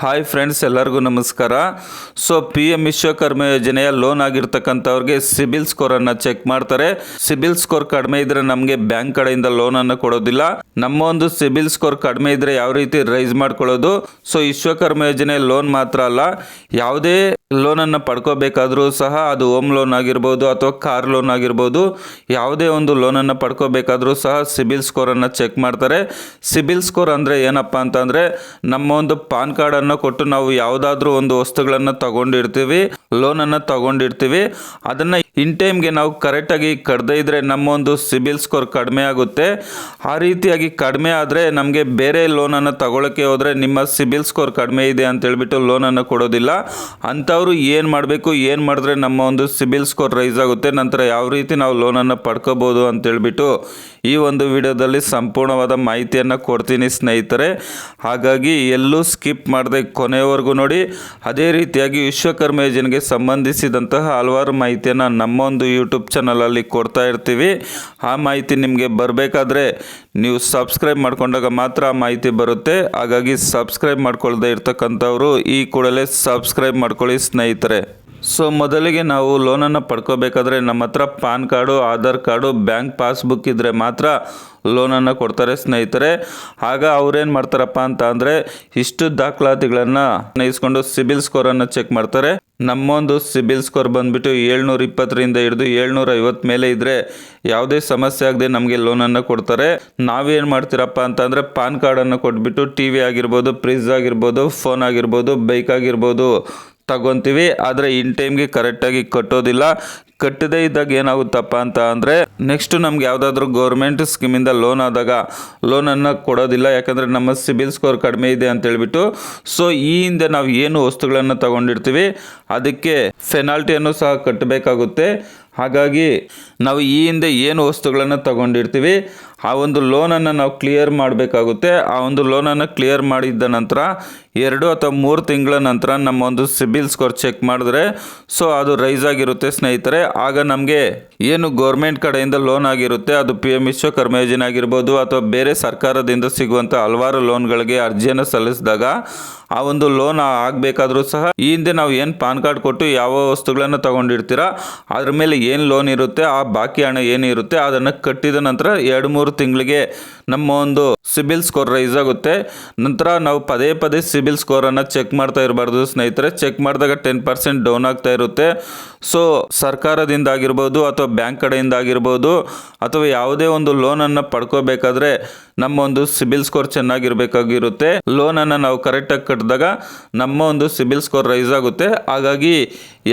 Hi friends ಎಲ್ಲರಿಗೂ ನಮಸ್ಕಾರ. So P M Vishwakarma ಯೋಜನೆಯ ಲೋನ್ ಆಗಿರ್ತಕ್ಕಂಥವ್ರಿಗೆ ಸಿಬಿಲ್ ಸ್ಕೋರ್ ಅನ್ನ ಚೆಕ್ ಮಾಡ್ತಾರೆ. ಸಿಬಿಲ್ ಸ್ಕೋರ್ ಕಡಿಮೆ ಇದ್ರೆ ನಮಗೆ ಬ್ಯಾಂಕ್ ಕಡೆಯಿಂದ ಲೋನನ್ನು ಕೊಡೋದಿಲ್ಲ. ನಮ್ಮ ಒಂದು ಸಿಬಿಲ್ ಸ್ಕೋರ್ ಕಡಿಮೆ ಇದ್ರೆ ಯಾವ ರೀತಿ ರೈಸ್ ಮಾಡ್ಕೊಳ್ಳೋದು? ಸೊ ವಿಶ್ವಕರ್ಮ ಯೋಜನೆ ಲೋನ್ ಮಾತ್ರ ಅಲ್ಲ, ಯಾವುದೇ ಲೋನನ್ನು ಪಡ್ಕೋಬೇಕಾದ್ರೂ ಸಹ ಅದು ಹೋಮ್ ಲೋನ್ ಆಗಿರ್ಬೋದು ಅಥವಾ ಕಾರ್ ಲೋನ್ ಆಗಿರ್ಬೋದು, ಯಾವುದೇ ಒಂದು ಲೋನನ್ನು ಪಡ್ಕೋಬೇಕಾದ್ರೂ ಸಹ ಸಿಬಿಲ್ ಸ್ಕೋರನ್ನು ಚೆಕ್ ಮಾಡ್ತಾರೆ. ಸಿಬಿಲ್ ಸ್ಕೋರ್ ಅಂದರೆ ಏನಪ್ಪ ಅಂತಂದರೆ, ನಮ್ಮ ಒಂದು ಪಾನ್ ಕಾರ್ಡನ್ನು ಕೊಟ್ಟು ನಾವು ಯಾವುದಾದ್ರೂ ಒಂದು ವಸ್ತುಗಳನ್ನು ತಗೊಂಡಿರ್ತೀವಿ, ಲೋನನ್ನು ತಗೊಂಡಿರ್ತೀವಿ. ಅದನ್ನು ಇನ್ ಟೈಮ್ಗೆ ನಾವು ಕರೆಕ್ಟಾಗಿ ಕಟ್ಟದೇ ಇದ್ದರೆ ನಮ್ಮ ಒಂದು ಸಿಬಿಲ್ ಸ್ಕೋರ್ ಕಡಿಮೆ ಆಗುತ್ತೆ. ಆ ರೀತಿಯಾಗಿ ಕಡಿಮೆ ಆದರೆ ನಮಗೆ ಬೇರೆ ಲೋನನ್ನು ತಗೊಳ್ಳೋಕ್ಕೆ ಹೋದರೆ ನಿಮ್ಮ ಸಿಬಿಲ್ ಸ್ಕೋರ್ ಕಡಿಮೆ ಇದೆ ಅಂತ ಹೇಳ್ಬಿಟ್ಟು ಲೋನನ್ನು ಕೊಡೋದಿಲ್ಲ. ಅಂಥವ್ರು ಏನು ಮಾಡಬೇಕು, ಏನು ಮಾಡಿದ್ರೆ ನಮ್ಮ ಒಂದು ಸಿಬಿಲ್ ಸ್ಕೋರ್ ರೈಸ್ ಆಗುತ್ತೆ, ನಂತರ ಯಾವ ರೀತಿ ನಾವು ಲೋನನ್ನು ಪಡ್ಕೋಬೋದು ಅಂತೇಳ್ಬಿಟ್ಟು ಈ ಒಂದು ವಿಡಿಯೋದಲ್ಲಿ ಸಂಪೂರ್ಣವಾದ ಮಾಹಿತಿಯನ್ನು ಕೊಡ್ತೀನಿ ಸ್ನೇಹಿತರೆ. ಹಾಗಾಗಿ ಎಲ್ಲೂ ಸ್ಕಿಪ್ ಮಾಡದೆ ಕೊನೆಯವರೆಗೂ ನೋಡಿ. ಅದೇ ರೀತಿಯಾಗಿ ವಿಶ್ವಕರ್ಮ ಯೋಜನೆಗೆ ಸಂಬಂಧಿಸಿದಂತಹ ಹಲವಾರು ಮಾಹಿತಿಯನ್ನು ನಮ್ಮ ಒಂದು ಯೂಟ್ಯೂಬ್ ಚಾನಲಲ್ಲಿ ಕೊಡ್ತಾ ಇರ್ತೀವಿ. ಆ ಮಾಹಿತಿ ನಿಮಗೆ ಬರಬೇಕಾದ್ರೆ ನೀವು ಸಬ್ಸ್ಕ್ರೈಬ್ ಮಾಡಿಕೊಂಡಾಗ ಮಾತ್ರ ಆ ಮಾಹಿತಿ ಬರುತ್ತೆ. ಹಾಗಾಗಿ ಸಬ್ಸ್ಕ್ರೈಬ್ ಮಾಡ್ಕೊಳ್ಳದೆ ಇರ್ತಕ್ಕಂಥವ್ರು ಈ ಕೂಡಲೇ ಸಬ್ಸ್ಕ್ರೈಬ್ ಮಾಡ್ಕೊಳ್ಳಿ ಸ್ನೇಹಿತರೆ. ಸೊ ಮೊದಲಿಗೆ ನಾವು ಲೋನನ್ನು ಪಡ್ಕೋಬೇಕಾದ್ರೆ ನಮ್ಮ ಹತ್ರ PAN card, Aadhaar card, bank passbook ಇದ್ದರೆ ಮಾತ್ರ ಲೋನನ್ನು ಕೊಡ್ತಾರೆ ಸ್ನೇಹಿತರೆ. ಆಗ ಅವ್ರೇನು ಮಾಡ್ತಾರಪ್ಪ ಅಂತ ಅಂದರೆ ಇಷ್ಟು ದಾಖಲಾತಿಗಳನ್ನು ನೈಸ್ಕೊಂಡು ಸಿಬಿಲ್ ಸ್ಕೋರನ್ನು ಚೆಕ್ ಮಾಡ್ತಾರೆ. ನಮ್ಮೊಂದು ಸಿಬಿಲ್ ಸ್ಕೋರ್ ಬಂದುಬಿಟ್ಟು ಏಳ್ನೂರ ಇಪ್ಪತ್ತರಿಂದ ಹಿಡಿದು ಏಳ್ನೂರ ಐವತ್ತು ಮೇಲೆ ಇದ್ದರೆ ಯಾವುದೇ ಸಮಸ್ಯೆ ಆಗದೆ ನಮಗೆ ಲೋನನ್ನು ಕೊಡ್ತಾರೆ. ನಾವೇನು ಮಾಡ್ತೀರಪ್ಪ ಅಂತಂದರೆ ಪಾನ್ ಕಾರ್ಡನ್ನು ಕೊಟ್ಬಿಟ್ಟು ಟಿ ವಿ ಆಗಿರ್ಬೋದು, ಫ್ರಿಜ್ ಆಗಿರ್ಬೋದು, ಫೋನ್ ಆಗಿರ್ಬೋದು, ಬೈಕ್ ಆಗಿರ್ಬೋದು ತಗೊಂತೀವಿ, ಆದರೆ ಇನ್ ಟೈಮ್ಗೆ ಕರೆಕ್ಟಾಗಿ ಕಟ್ಟೋದಿಲ್ಲ. ಕಟ್ಟದೇ ಇದ್ದಾಗ ಏನಾಗುತ್ತಪ್ಪ ಅಂತ ಅಂದರೆ ನೆಕ್ಸ್ಟ್ ನಮ್ಗೆ ಯಾವುದಾದ್ರೂ ಗೌರ್ಮೆಂಟ್ ಸ್ಕೀಮಿಂದ ಲೋನ್ ಆದಾಗ ಲೋನನ್ನು ಕೊಡೋದಿಲ್ಲ, ಯಾಕಂದರೆ ನಮ್ಮ ಸಿಬಿಲ್ ಸ್ಕೋರ್ ಕಡಿಮೆ ಇದೆ ಅಂತ ಹೇಳ್ಬಿಟ್ಟು. ಸೊ ಈ ಹಿಂದೆ ನಾವು ಏನು ವಸ್ತುಗಳನ್ನು ತಗೊಂಡಿರ್ತೀವಿ, ಅದಕ್ಕೆ ಫೆನಾಲ್ಟಿಯನ್ನು ಸಹ ಕಟ್ಟಬೇಕಾಗುತ್ತೆ. ಹಾಗಾಗಿ ನಾವು ಈ ಹಿಂದೆ ಏನು ವಸ್ತುಗಳನ್ನು ತಗೊಂಡಿರ್ತೀವಿ, ಆ ಒಂದು ಲೋನನ್ನು ನಾವು ಕ್ಲಿಯರ್ ಮಾಡಬೇಕಾಗುತ್ತೆ. ಆ ಒಂದು ಲೋನನ್ನು ಕ್ಲಿಯರ್ ಮಾಡಿದ್ದ ನಂತರ ಎರಡು ಅಥವಾ ಮೂರು ತಿಂಗಳ ನಂತರ ನಮ್ಮ ಒಂದು ಸಿಬಿಲ್ ಸ್ಕೋರ್ ಚೆಕ್ ಮಾಡಿದ್ರೆ, ಸೊ ಅದು ರೈಸ್ ಆಗಿರುತ್ತೆ ಸ್ನೇಹಿತರೆ. ಆಗ ನಮಗೆ ಏನು ಗೌರ್ಮೆಂಟ್ ಕಡೆಯಿಂದ ಲೋನ್ ಆಗಿರುತ್ತೆ, ಅದು ಪಿ ಎಂ ವಿಶ್ವಕರ್ಮ ಯೋಜನೆ ಆಗಿರ್ಬೋದು ಅಥವಾ ಬೇರೆ ಸರ್ಕಾರದಿಂದ ಸಿಗುವಂಥ ಹಲವಾರು ಲೋನ್ಗಳಿಗೆ ಅರ್ಜಿಯನ್ನು ಸಲ್ಲಿಸಿದಾಗ ಆ ಒಂದು ಲೋನ್ ಆಗಬೇಕಾದ್ರೂ ಸಹ ಈ ಹಿಂದೆ ನಾವು ಏನು ಪಾನ್ ಕಾರ್ಡ್ ಕೊಟ್ಟು ಯಾವ ವಸ್ತುಗಳನ್ನು ತಗೊಂಡಿರ್ತೀರಾ, ಅದ್ರ ಮೇಲೆ ಏನು ಲೋನ್ ಇರುತ್ತೆ, ಆ ಬಾಕಿ ಹಣ ಏನಿರುತ್ತೆ ಅದನ್ನು ಕಟ್ಟಿದ ನಂತರ ಎರಡು ಮೂರು ತಿಂಗಳಿಗೆ ನಮ್ಮ ಒಂದು ಸಿಬಿಲ್ ಸ್ಕೋರ್ ರೈಸ್ ಆಗುತ್ತೆ. ನಂತರ ನಾವು ಪದೇ ಪದೇ ಸಿಬಿಲ್ ಸ್ಕೋರನ್ನು ಚೆಕ್ ಮಾಡ್ತಾ ಇರಬಾರ್ದು ಸ್ನೇಹಿತರೆ. ಚೆಕ್ ಮಾಡಿದಾಗ ಟೆನ್ ಪರ್ಸೆಂಟ್ ಡೌನ್ ಆಗ್ತಾ ಇರುತ್ತೆ. ಸೊ ಸರ್ಕಾರದಿಂದ ಆಗಿರ್ಬೋದು ಅಥವಾ ಬ್ಯಾಂಕ್ ಕಡೆಯಿಂದ ಆಗಿರ್ಬೋದು ಅಥವಾ ಯಾವುದೇ ಒಂದು ಲೋನನ್ನು ಪಡ್ಕೋಬೇಕಾದ್ರೆ ನಮ್ಮ ಒಂದು ಸಿಬಿಲ್ ಸ್ಕೋರ್ ಚೆನ್ನಾಗಿರ್ಬೇಕಾಗಿರುತ್ತೆ. ಲೋನನ್ನು ನಾವು ಕರೆಕ್ಟಾಗಿ ಕಟ್ಟಿದಾಗ ನಮ್ಮ ಒಂದು ಸಿಬಿಲ್ ಸ್ಕೋರ್ ರೈಸ್ ಆಗುತ್ತೆ. ಹಾಗಾಗಿ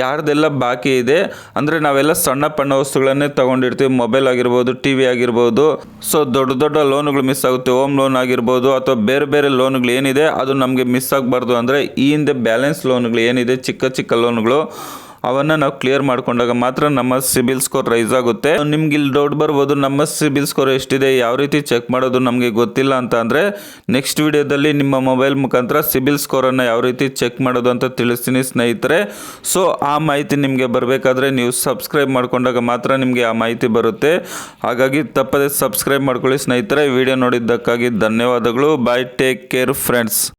ಯಾರ್ದೆಲ್ಲ ಬಾಕಿ ಇದೆ, ಅಂದರೆ ನಾವೆಲ್ಲ ಸಣ್ಣ ಪಣ್ಣ ವಸ್ತುಗಳನ್ನೇ ತಗೊಂಡಿರ್ತೀವಿ. ಮೊಬೈಲ್ ಆಗಿರ್ಬೋದು ಟಿ ವಿ ಆಗಿರ್ಬೋದು. ಸೊ ದೊಡ್ಡ ದೊಡ್ಡ ಲೋನ್ಗಳು ಮಿಸ್ ಆಗುತ್ತೆ. ಹೋಮ್ ಲೋನ್ ಆಗಿರ್ಬೋದು ಅಥವಾ ಬೇರೆ ಬೇರೆ ಲೋನ್ಗಳು ಏನಿದೆ, ಅದು ನಮಗೆ ಮಿಸ್ ಆಗಬಾರ್ದು. ಅಂದರೆ ಈ ಹಿಂದೆ ಬ್ಯಾಲೆನ್ಸ್ ಲೋನ್ಗಳು ಏನಿದೆ, ಚಿಕ್ಕ ಚಿಕ್ಕ ಲೋನ್ಗಳು ಅವನ್ನ ನಾವು ಕ್ಲಿಯರ್ ಮಾಡ್ಕೊಂಡಾಗ ಮಾತ್ರ ನಮ್ಮ ಸಿಬಿಲ್ ಸ್ಕೋರ್ ರೈಸ್ ಆಗುತ್ತೆ. ನಿಮ್ಗೆ ಇಲ್ಲಿ ಡೌಟ್ ಬರ್ಬೋದು, ನಮ್ಮ ಸಿಬಿಲ್ ಸ್ಕೋರ್ ಎಷ್ಟಿದೆ, ಯಾವ ರೀತಿ ಚೆಕ್ ಮಾಡೋದು ನಮಗೆ ಗೊತ್ತಿಲ್ಲ ಅಂತ ಅಂದರೆ ನೆಕ್ಸ್ಟ್ ವಿಡಿಯೋದಲ್ಲಿ ನಿಮ್ಮ ಮೊಬೈಲ್ ಮುಖಾಂತರ ಸಿಬಿಲ್ ಸ್ಕೋರನ್ನು ಯಾವ ರೀತಿ ಚೆಕ್ ಮಾಡೋದು ಅಂತ ತಿಳಿಸ್ತೀನಿ ಸ್ನೇಹಿತರೆ. ಸೊ ಆ ಮಾಹಿತಿ ನಿಮಗೆ ಬರಬೇಕಾದ್ರೆ ನೀವು ಸಬ್ಸ್ಕ್ರೈಬ್ ಮಾಡ್ಕೊಂಡಾಗ ಮಾತ್ರ ನಿಮಗೆ ಆ ಮಾಹಿತಿ ಬರುತ್ತೆ. ಹಾಗಾಗಿ ತಪ್ಪದೆ ಸಬ್ಸ್ಕ್ರೈಬ್ ಮಾಡ್ಕೊಳ್ಳಿ ಸ್ನೇಹಿತರೆ. ವಿಡಿಯೋ ನೋಡಿದ್ದಕ್ಕಾಗಿ ಧನ್ಯವಾದಗಳು. Bye take care friends